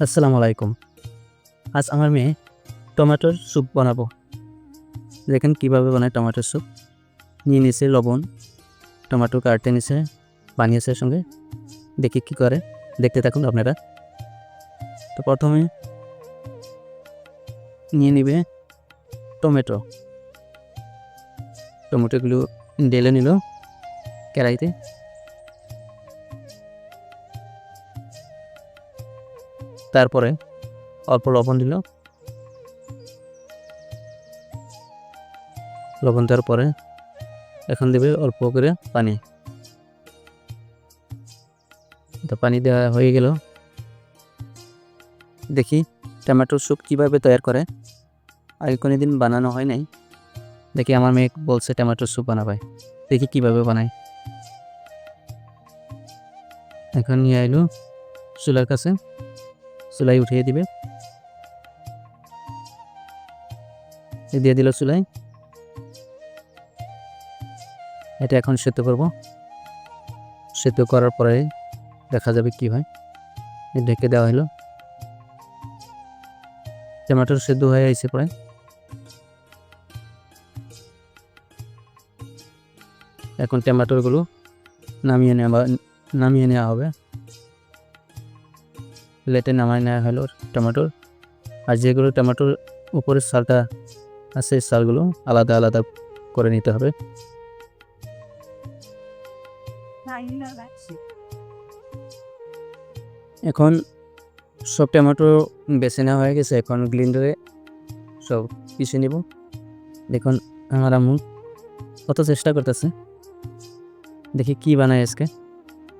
আসসালামু আলাইকুম। আজ আমার মেয়ে টমেটোর স্যুপ বানাবো। দেখেন কীভাবে বানায় টমেটোর স্যুপ। নিয়ে নিছে লবণ, টমেটো কাটতে নিছে বানিয়েছে সঙ্গে। দেখি কি করে। দেখতে থাকুন আপনারা। তো প্রথমে নিয়ে নিবে টমেটো। টমেটোগুলো ঢেলে নিল কড়াইতে তারপরে অল্প লবণ দিল। লবণ দেওয়ার পরে এখন দেবে অল্প করে পানি। তো পানি দেওয়া হয়ে গেল। দেখি টমেটোর স্যুপ কীভাবে তৈরি করে। আগে কোনো দিন বানানো হয় নাই। দেখি আমার মেয়ে বলছে টমেটোর স্যুপ বানাবে। দেখি কীভাবে বানায়। এখন নিয়ে আইলো চুলার কাছে। চুলাই উঠিয়ে দিবে। দিয়ে দিল চুলাই এটা এখন সেদ্ধ করব। সেদ্ধ করার পরে দেখা যাবে কি হয়। ঢেকে দেওয়া হলো। টমেটোর সেদ্ধ হয়ে আইছে প্রায়। এখন টমেটোরগুলো নামিয়ে নেওয়া নামিয়ে নেওয়া হবে। প্লেটে নামায় নেওয়া হলো টমেটোর। আর যেগুলো টমেটোর উপরের সালটা আছে সালগুলো আলাদা আলাদা করে নিতে হবে। এখন সব টমেটো বেছে নেওয়া হয়ে গেছে। এখন গ্লিন্ডারে সব পিছিয়ে নিব। দেখুন আমার আম্মু কত চেষ্টা করতেছে। দেখি কি বানায় আজকে।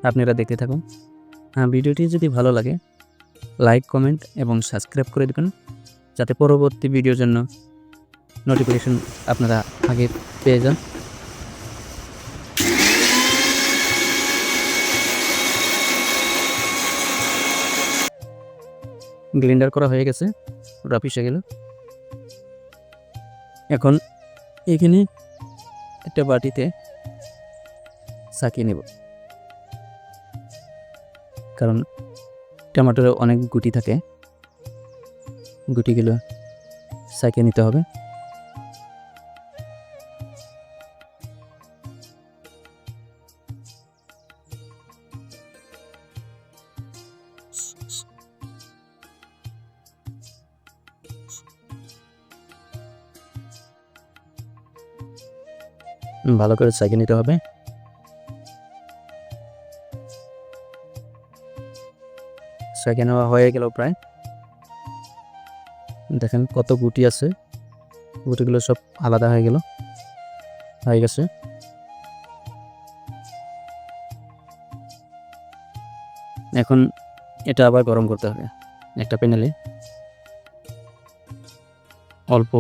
আপনারা দেখতে থাকুন। হ্যাঁ ভিডিওটি যদি ভালো লাগে লাইক, কমেন্ট এবং সাবস্ক্রাইব করে দেবেন, যাতে পরবর্তী ভিডিওর জন্য নোটিফিকেশন আপনারা আগে পেয়ে যান। গ্লিন্ডার করা হয়ে গেছে ওটা পিসে গেল। এখন এখানে একটা বাটিতে সাকিয়ে নেব। কারণ টমেটোর অনেক গুটি থাকে। গুটিগুলো সাইকে নিতে হবে। ভালো করে সাইকে নিতে হবে। সাইকে নেওয়া হয়ে গেল প্রায়। দেখেন কত গুটি আছে, গুটিগুলো সব আলাদা হয়ে গেল, হয়ে গেছে। এখন এটা আবার গরম করতে হবে একটা প্যানেলে অল্প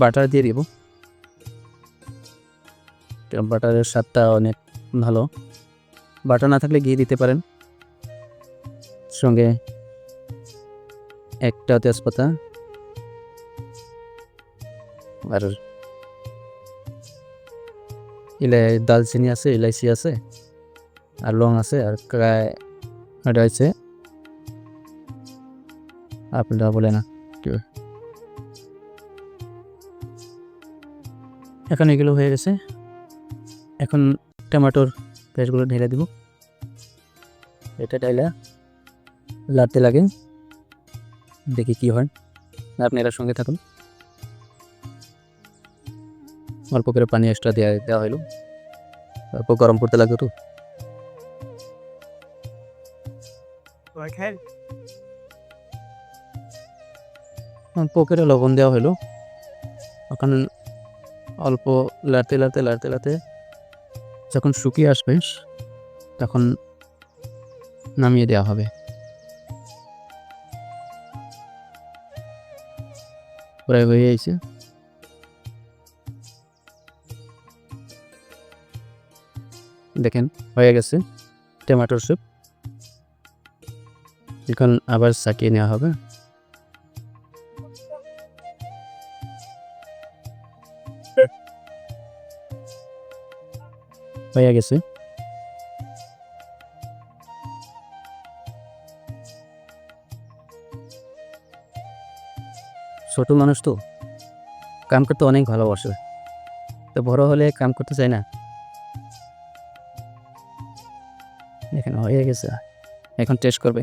বাটার দিয়ে দিব। বাটারের স্বাদটা অনেক ভালো। বাটার না থাকলে ঘি দিতে পারেন। সঙ্গে একটা তেজপাতা। আর ইলাই দালচিনি আছে, ইলাইচি আছে, আর লং আছে, আর এটা হচ্ছে আপনারা বলে না এখন এগুলো হয়ে গেছে। এখন টমেটোর পেস্টগুলো ঢেলে দিব। এটা ডাইলা লাড়তে লাগে। দেখি কি হয়। আপনারা সঙ্গে থাকুন। অল্প করে পানি এক্সট্রা দেওয়া দেওয়া হইল। অল্প গরম করতে লাগবে তো। করে লবণ দেওয়া হইল। এখন অল্প লাড়তে লাড়তে লাড়তে লাড়তে যখন শুকিয়ে আসবে, তখন নামিয়ে দেওয়া হবে। প্রায় হয়ে গেছে। দেখেন, হয়ে গেছে টমেটোর স্যুপ এখন আবার সাকিয়ে নেওয়া হবে। হয়ে গেছে। ছোট মানুষ তো, কাম করতে অনেক ভালোবাসে। তো বড় হলে কাম করতে চায় না। এখানে হয়ে গেছে, এখন টেস্ট করবে।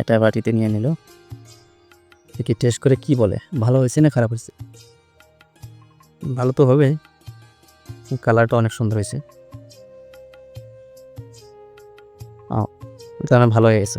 এটা বাটিতে নিয়ে নিল। দেখি টেস্ট করে কি বলে, ভালো হয়েছে না খারাপ হয়েছে? ভালো তো হবে। কালারটা অনেক সুন্দর হয়েছে। তাহলে ভালো হয়ে গেছে